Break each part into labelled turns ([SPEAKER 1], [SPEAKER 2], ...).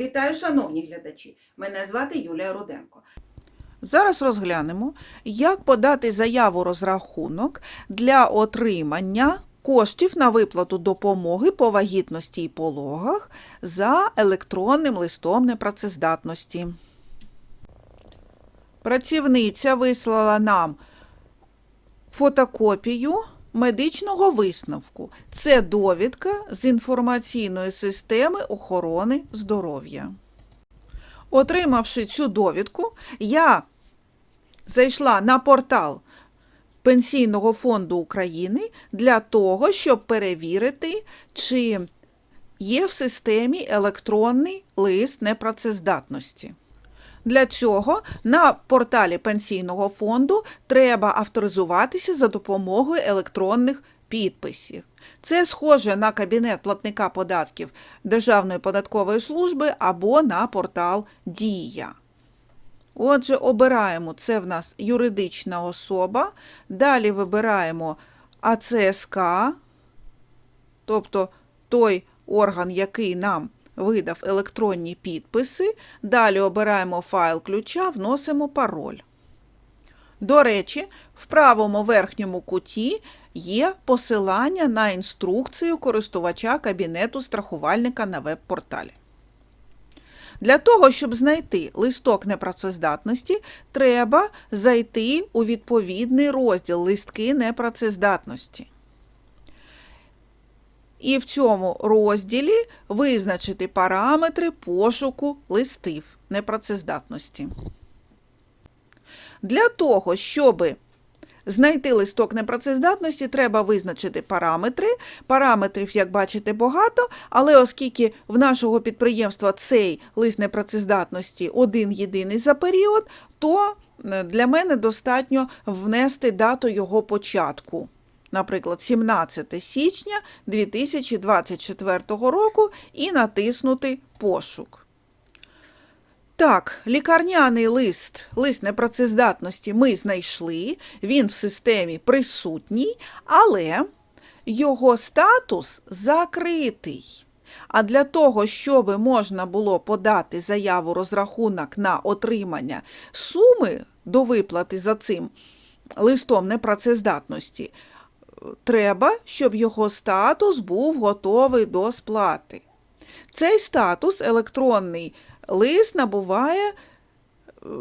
[SPEAKER 1] Вітаю, шановні глядачі! Мене звати Юлія Руденко.
[SPEAKER 2] Зараз розглянемо, як подати заяву розрахунок для отримання коштів на виплату допомоги по вагітності і пологах за електронним листом непрацездатності. Працівниця вислала нам фотокопію медичного висновку. Це довідка з інформаційної системи охорони здоров'я. Отримавши цю довідку, я зайшла на портал Пенсійного фонду України для того, щоб перевірити, чи є в системі електронний лист непрацездатності. Для цього на порталі Пенсійного фонду треба авторизуватися за допомогою електронних підписів. Це схоже на кабінет платника податків Державної податкової служби або на портал Дія. Отже, обираємо це в нас юридична особа. Далі вибираємо АЦСК, тобто той орган, який нам видав електронні підписи. Далі обираємо файл ключа, вносимо пароль. До речі, в правому верхньому куті є посилання на інструкцію користувача кабінету страхувальника на веб-порталі. Для того, щоб знайти листок непрацездатності, треба зайти у відповідний розділ листки непрацездатності. І в цьому розділі визначити параметри пошуку листів непрацездатності. Для того, щоб знайти листок непрацездатності, треба визначити параметри. Параметрів, як бачите, багато, але оскільки в нашого підприємства цей лист непрацездатності один єдиний за період, то е, для мене достатньо внести дату його початку. Наприклад, 17 січня 2024 року і натиснути пошук. Так, лікарняний лист, лист непрацездатності ми знайшли, він в системі присутній, але його статус закритий. А для того, щоб можна було подати заяву розрахунок на отримання суми до виплати за цим листом непрацездатності, треба, щоб його статус був готовий до сплати. Цей статус електронний лист набуває е,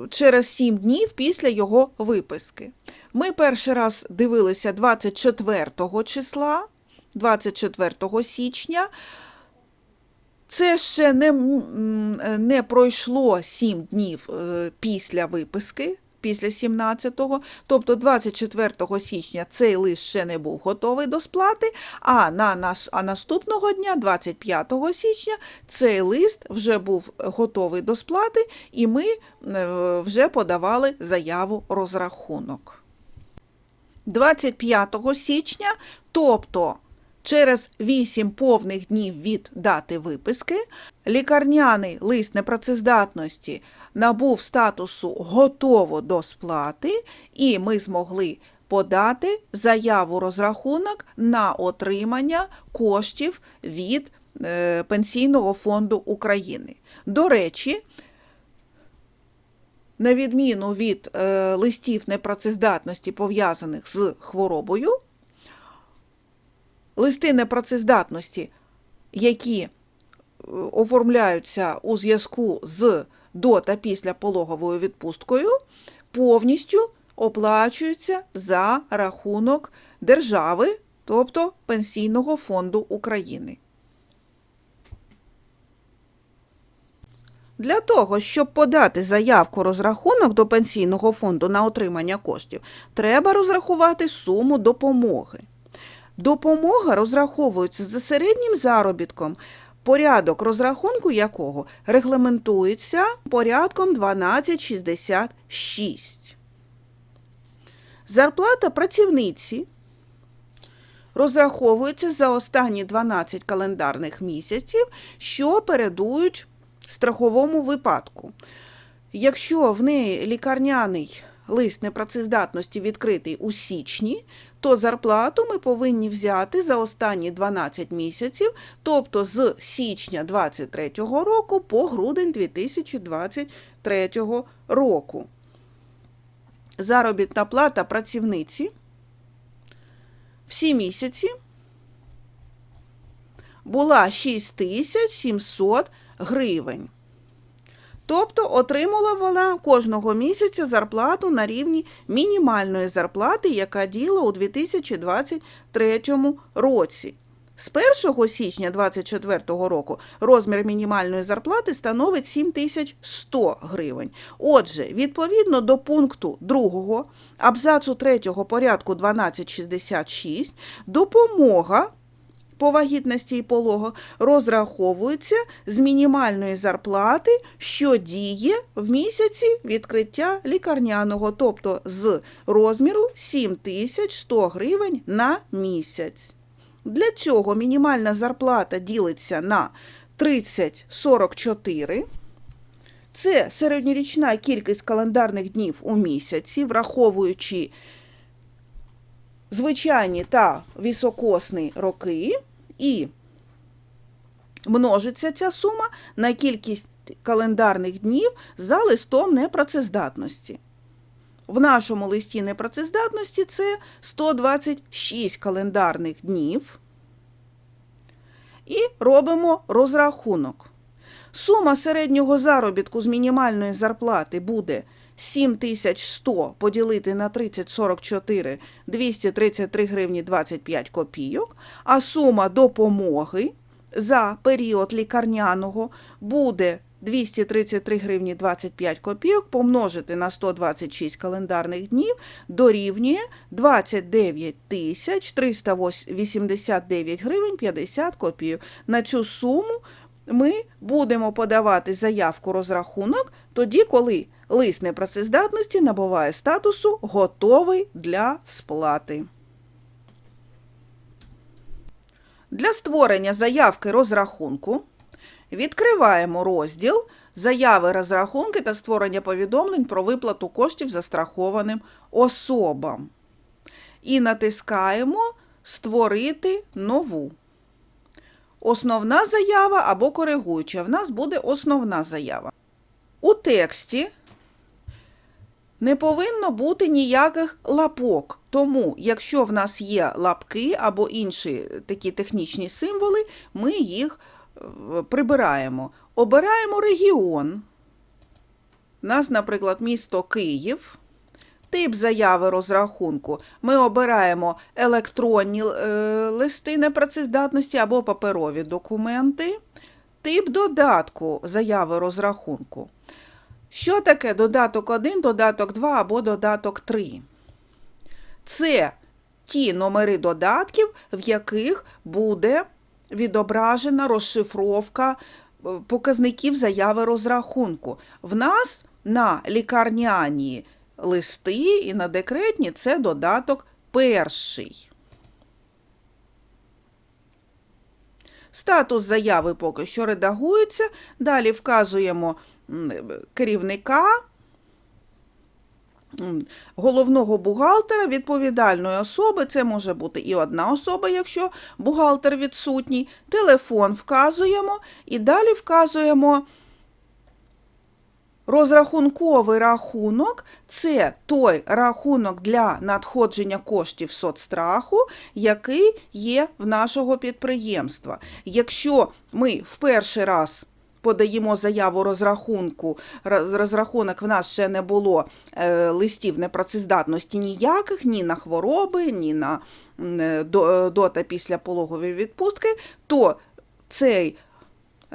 [SPEAKER 2] через 7 днів після його виписки. Ми перший раз дивилися 24 числа, 24 січня. Це ще не, не пройшло 7 днів е, після виписки, після 17-го, тобто 24 січня цей лист ще не був готовий до сплати, а, на, нас- а наступного дня, 25 січня, цей лист вже був готовий до сплати, і ми е, вже подавали заяву розрахунок. 25 січня, тобто через 8 повних днів від дати виписки, лікарняний лист непрацездатності набув статусу готово до сплати, і ми змогли подати заяву розрахунок на отримання коштів від е, Пенсійного фонду України. До речі, на відміну від е, листів непрацездатності, пов'язаних з хворобою, листи непрацездатності, які е, оформляються у зв'язку з до та після пологовою відпусткою, повністю оплачуються за рахунок держави, тобто Пенсійного фонду України. Для того, щоб подати заявку розрахунок до Пенсійного фонду на отримання коштів, треба розрахувати суму допомоги. Допомога розраховується за середнім заробітком, порядок розрахунку якого регламентується порядком 1266. Зарплата працівниці розраховується за останні 12 календарних місяців, що передують страховому випадку. Якщо в неї лікарняний лист непрацездатності відкритий у січні, то зарплату ми повинні взяти за останні 12 місяців, тобто з січня 2023 року по грудень 2023 року. Заробітна плата працівниці всі місяці була 6700 гривень. Тобто отримала вона кожного місяця зарплату на рівні мінімальної зарплати, яка діла у 2023 році. З 1 січня 2024 року розмір мінімальної зарплати становить 7100 гривень. Отже, відповідно до пункту 2 абзацу 3 порядку 1266 допомога по вагітності і пологу розраховується з мінімальної зарплати, що діє в місяці відкриття лікарняного, тобто з розміру 7100 гривень на місяць. Для цього мінімальна зарплата ділиться на 30-44. Це середньорічна кількість календарних днів у місяці, враховуючи звичайні та високосні роки, і множиться ця сума на кількість календарних днів за листом непрацездатності. В нашому листі непрацездатності це 126 календарних днів. І робимо розрахунок. Сума середнього заробітку з мінімальної зарплати буде 7100 поділити на 3044 233 гривні 25 копійок, а сума допомоги за період лікарняного буде 233 гривні 25 копійок помножити на 126 календарних днів дорівнює 29 тисяч 389 гривень 50 копійок. На цю суму ми будемо подавати заявку розрахунок тоді, коли лист непрацездатності набуває статусу готовий для сплати. Для створення заявки розрахунку відкриваємо розділ Заяви розрахунки та створення повідомлень про виплату коштів застрахованим особам. І натискаємо Створити нову. Основна заява або коригуюча. В нас буде основна заява. У тексті не повинно бути ніяких лапок. Тому, якщо в нас є лапки або інші такі технічні символи, ми їх е, прибираємо. Обираємо регіон. У нас, наприклад, місто Київ. Тип заяви розрахунку. Ми обираємо електронні е, листи непрацездатності або паперові документи. Тип додатку заяви розрахунку. Що таке додаток 1, додаток 2 або додаток 3? Це ті номери додатків, в яких буде відображена розшифровка е, показників заяви розрахунку. В нас на лікарняні листи і на декретні це додаток перший. Статус заяви поки що редагується. Далі вказуємо керівника, головного бухгалтера, відповідальної особи. Це може бути і одна особа, якщо бухгалтер відсутній. Телефон вказуємо і далі вказуємо. Розрахунковий рахунок це той рахунок для надходження коштів соцстраху, який є в нашого підприємства. Якщо ми в перший раз подаємо заяву розрахунку, розрахунок в нас ще не було е, листів непрацездатності ніяких, ні на хвороби, ні на е, до, до та після пологової відпустки, то цей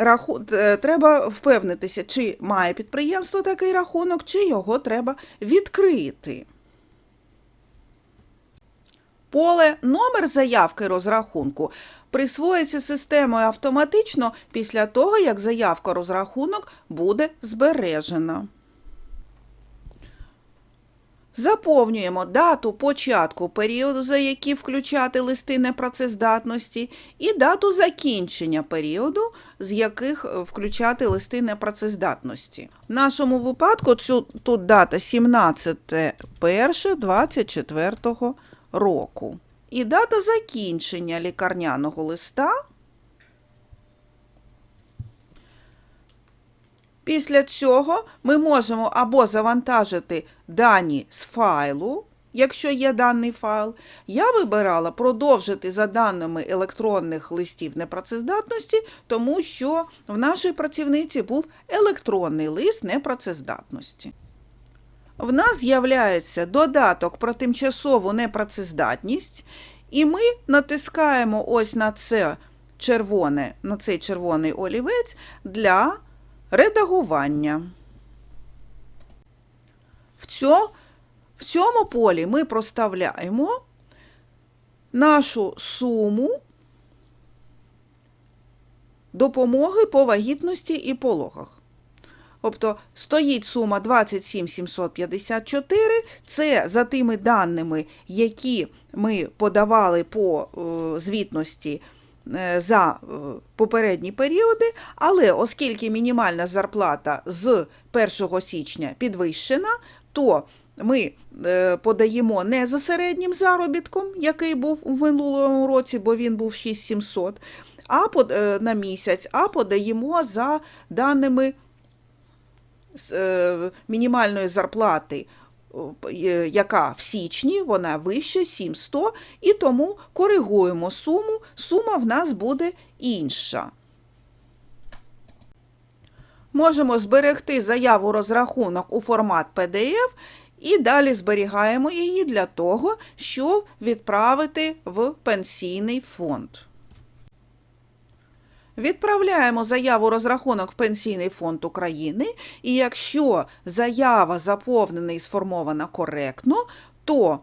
[SPEAKER 2] Раху... е, Треба впевнитися, чи має підприємство такий рахунок, чи його треба відкрити. Поле номер заявки розрахунку присвоїться системою автоматично після того, як заявка розрахунок буде збережена. Заповнюємо дату початку періоду, за який включати листи непрацездатності, і дату закінчення періоду, з яких е, включати листи непрацездатності. В нашому випадку цю, тут дата 17.01.24 року. І дата закінчення лікарняного листа. Після цього ми можемо або завантажити дані з файлу, якщо є даний файл. Я вибирала продовжити за даними електронних листів непрацездатності, тому що в нашій працівниці був електронний лист непрацездатності. В нас з'являється додаток про тимчасову непрацездатність, і ми натискаємо ось на це червоне, на цей червоний олівець для редагування. В, цьо, в цьому полі ми проставляємо нашу суму допомоги по вагітності і пологах. Тобто стоїть сума 27 754, це за тими даними, які ми подавали по е, звітності за е, попередні періоди, але оскільки мінімальна зарплата з 1 січня підвищена, то ми е, подаємо не за середнім заробітком, який був у минулому році, бо він був 6700, а е, на місяць, а подаємо за даними е, мінімальної зарплати, е, яка в січні, вона вище 700, і тому коригуємо суму, сума в нас буде інша. Можемо зберегти заяву розрахунок у формат PDF і далі зберігаємо її для того, щоб відправити в пенсійний фонд. Відправляємо заяву розрахунок в Пенсійний фонд України, і якщо заява заповнена і сформована коректно, то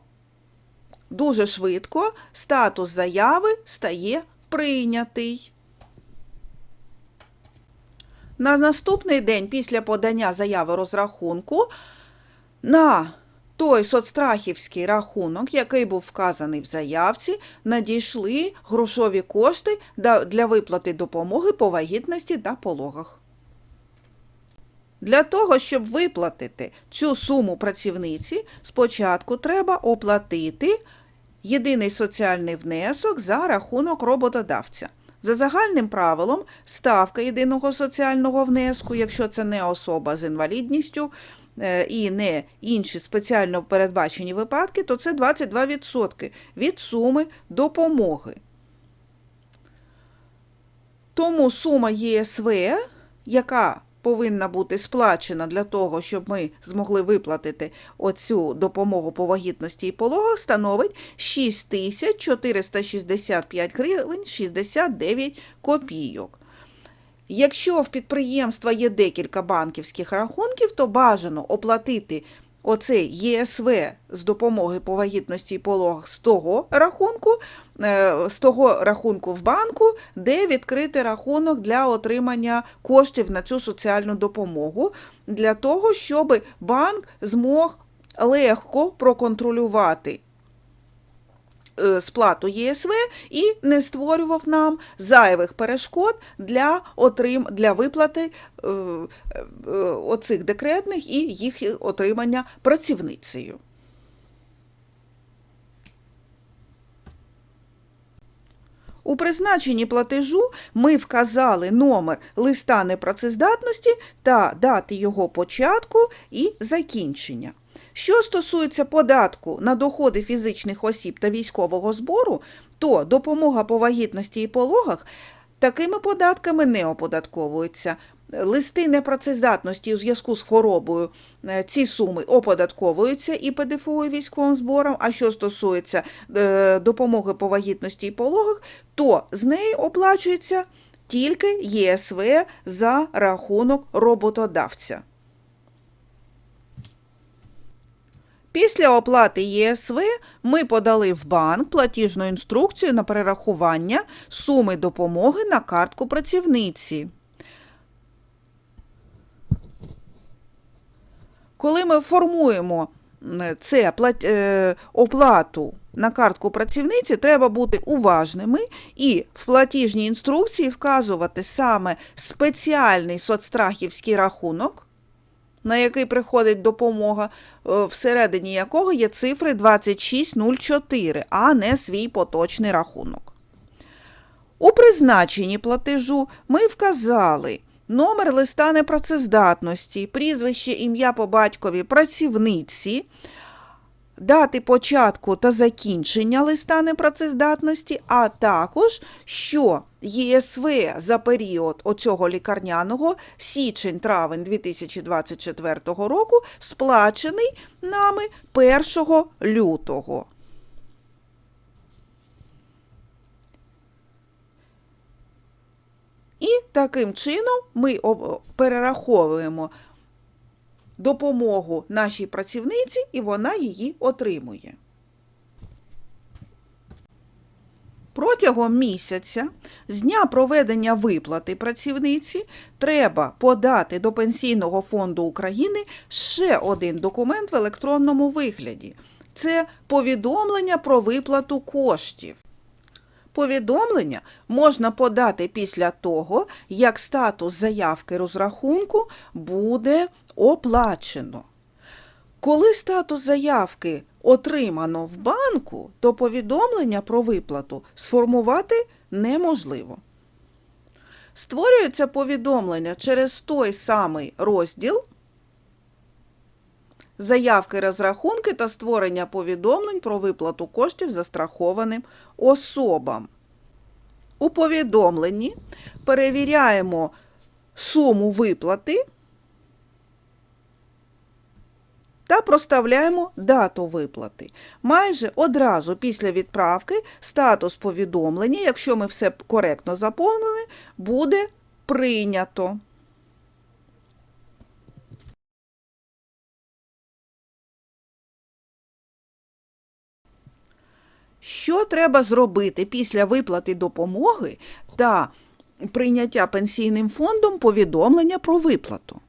[SPEAKER 2] дуже швидко статус заяви стає прийнятий. На наступний день після подання заяви розрахунку на той соцстрахівський рахунок, який був вказаний в заявці, надійшли грошові кошти для виплати допомоги по вагітності та пологах. Для того, щоб виплатити цю суму працівниці, спочатку треба оплатити єдиний соціальний внесок за рахунок роботодавця. За загальним правилом, ставка єдиного соціального внеску, якщо це не особа з інвалідністю і не інші спеціально передбачені випадки, то це 22% від суми допомоги. Тому сума ЄСВ, яка повинна бути сплачена для того, щоб ми змогли виплатити оцю допомогу по вагітності і пологах, становить 6465 гривень 69 копійок. Якщо в підприємства є декілька банківських рахунків, то бажано оплатити оцей ЄСВ з допомоги по вагітності і пологах з того рахунку, е, з того рахунку в банку, де відкрити рахунок для отримання коштів на цю соціальну допомогу, для того, щоб банк змог легко проконтролювати сплату ЄСВ і не створював нам зайвих перешкод для, отрим... для виплати е, е, оцих декретних і їх отримання працівницею. У призначенні платежу ми вказали номер листа непрацездатності та дати його початку і закінчення. Що стосується податку на доходи фізичних осіб та військового збору, то допомога по вагітності і пологах такими податками не оподатковується. Листи непрацездатності у зв'язку з хворобою е, ці суми оподатковуються і ПДФО і військовим збором. А що стосується е, допомоги по вагітності і пологах, то з неї оплачується тільки ЄСВ за рахунок роботодавця. Після оплати ЄСВ ми подали в банк платіжну інструкцію на перерахування суми допомоги на картку працівниці. Коли ми формуємо це е, оплату на картку працівниці, треба бути уважними і в платіжній інструкції вказувати саме спеціальний соцстрахівський рахунок, на який приходить допомога, е, всередині якого є цифри 2604, а не свій поточний рахунок. У призначенні платежу ми вказали номер листа непрацездатності, прізвище, ім'я по батькові працівниці, дати початку та закінчення листа непрацездатності, а також, що ЄСВ за період оцього лікарняного січень-травень 2024 року сплачений нами 1 лютого. І таким чином ми перераховуємо допомогу нашій працівниці, і вона її отримує. Протягом місяця з дня проведення виплати працівниці треба подати до Пенсійного фонду України ще один документ в електронному вигляді. Це повідомлення про виплату коштів. Повідомлення можна подати після того, як статус заявки розрахунку буде оплачено. Коли статус заявки отримано в банку, то повідомлення про виплату сформувати неможливо. Створюється повідомлення через той самий розділ заявки розрахунки та створення повідомлень про виплату коштів застрахованим особам. У повідомленні перевіряємо суму виплати та проставляємо дату виплати. Майже одразу після відправки статус повідомлення, якщо ми все коректно заповнили, буде прийнято. Що треба зробити після виплати допомоги та прийняття пенсійним фондом повідомлення про виплату?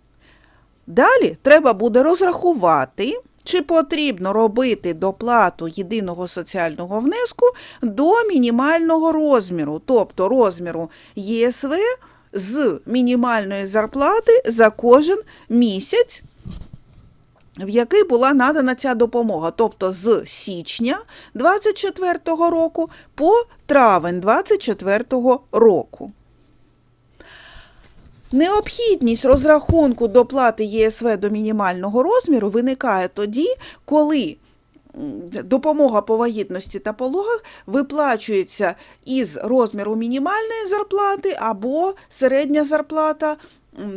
[SPEAKER 2] Далі треба буде розрахувати, чи потрібно робити доплату єдиного соціального внеску до мінімального розміру, тобто розміру ЄСВ з мінімальної зарплати за кожен місяць в який була надана ця допомога, тобто з січня 24 року по травень 24 року. Необхідність розрахунку доплати ЄСВ до мінімального розміру виникає тоді, коли допомога по вагітності та пологах виплачується із розміру мінімальної зарплати або середня зарплата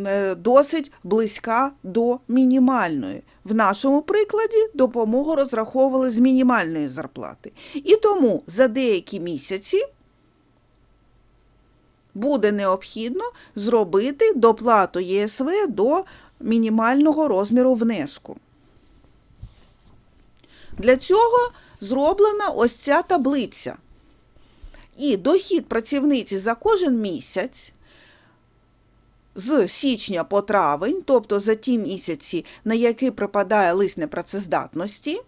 [SPEAKER 2] е, досить близька до мінімальної. В нашому прикладі допомогу розраховували з мінімальної зарплати. І тому за деякі місяці буде необхідно зробити доплату ЄСВ до мінімального розміру внеску. Для цього зроблена ось ця таблиця. І дохід працівниці за кожен місяць з січня по травень, тобто за ті місяці, на які припадає лист непрацездатності,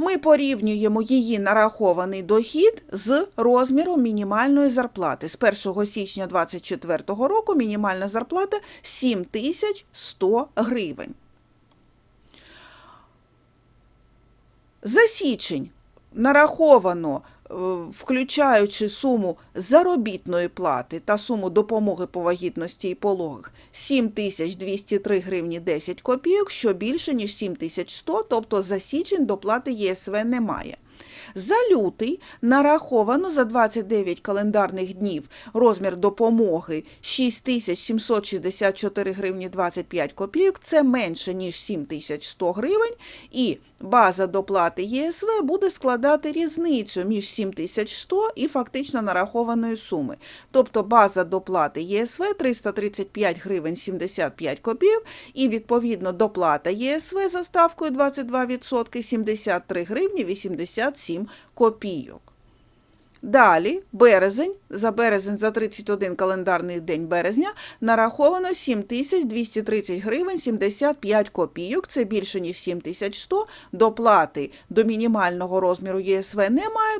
[SPEAKER 2] ми порівнюємо її нарахований дохід з розміром мінімальної зарплати. З 1 січня 2024 року мінімальна зарплата 7100 гривень. За січень нараховано, включаючи суму заробітної плати та суму допомоги по вагітності і пологах 7203 гривні 10 копійок, що більше, ніж 7100, тобто за січень доплати ЄСВ немає. За лютий нараховано за 29 календарних днів розмір допомоги 6764 гривні 25 копійок, це менше, ніж 7100 гривень, і база доплати ЄСВ буде складати різницю між 7100 і фактично нарахованої суми. Тобто база доплати ЄСВ 335 гривень 75 копійок і відповідно доплата ЄСВ за ставкою 22% 73 гривні 87 копійок. Далі, березень, за березень, за 31 календарний день березня, нараховано 7230 гривень 75 копійок, це більше, ніж 7100, доплати до мінімального розміру ЄСВ немає.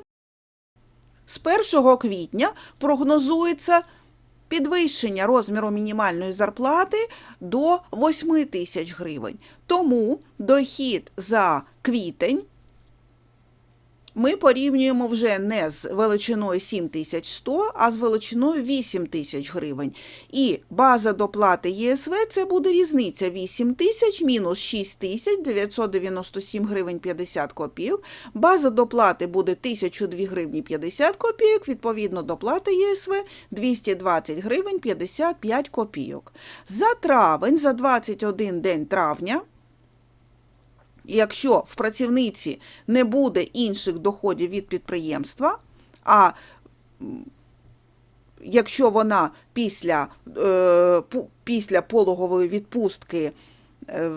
[SPEAKER 2] З 1 квітня прогнозується підвищення розміру мінімальної зарплати до 8 тисяч гривень. Тому дохід за квітень ми порівнюємо вже не з величиною 7100, а з величиною 8 тисяч гривень. І база доплати ЄСВ це буде різниця 8 тисяч мінус 6 тисяч 997 гривень 50 копійок. База доплати буде 1002 гривні 50 копійок, відповідно доплата ЄСВ 220 гривень 55 копійок. За травень, за 21 день травня, якщо в працівниці не буде інших доходів від підприємства, а якщо вона після, е, після пологової відпустки е,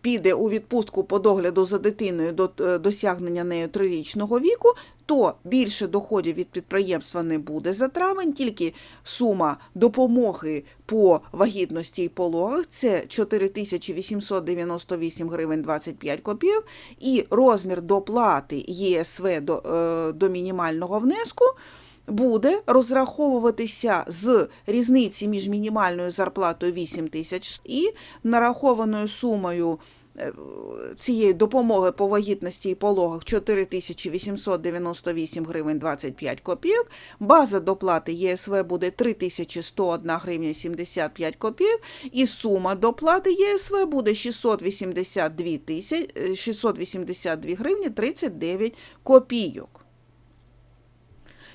[SPEAKER 2] піде у відпустку по догляду за дитиною до е, досягнення нею трирічного віку, то більше доходів від підприємства не буде за травень, тільки сума допомоги по вагітності і пологах це 4898 гривень 25 копійок, і розмір доплати ЄСВ до, е, до мінімального внеску буде розраховуватися з різниці між мінімальною зарплатою 8 тисяч і нарахованою сумою цієї допомоги по вагітності і пологах 4898 гривень 25 копійок. База доплати ЄСВ буде 3101 гривня 75 копійок. І сума доплати ЄСВ буде 682, тисяч, е, 682 гривні 39 копійок.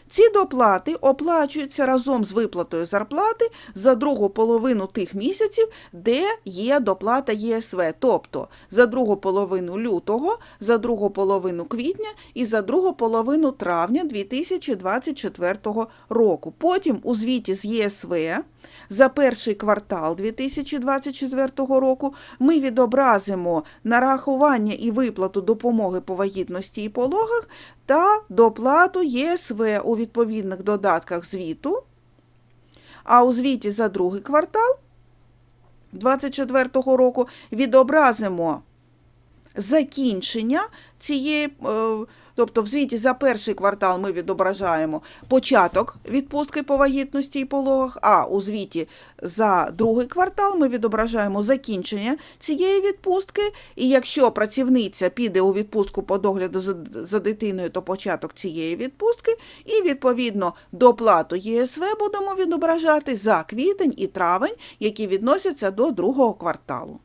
[SPEAKER 2] Ці доплати оплачуються разом з виплатою зарплати за другу половину тих місяців, де є доплата ЄСВ, тобто за другу половину лютого, за другу половину квітня і за другу половину травня 2024 року. Потім у звіті з ЄСВ за перший квартал 2024 року ми відобразимо нарахування і виплату допомоги по вагітності і пологах та доплату ЄСВ у відповідних додатках звіту. А у звіті за другий квартал 2024 року відобразимо закінчення цієї, е, тобто в звіті за перший квартал ми відображаємо початок відпустки по вагітності і пологах, а у звіті за другий квартал ми відображаємо закінчення цієї відпустки. І якщо працівниця піде у відпустку по догляду за, дитиною, то початок цієї відпустки, і відповідно доплату ЄСВ будемо відображати за квітень і травень, які відносяться до другого кварталу.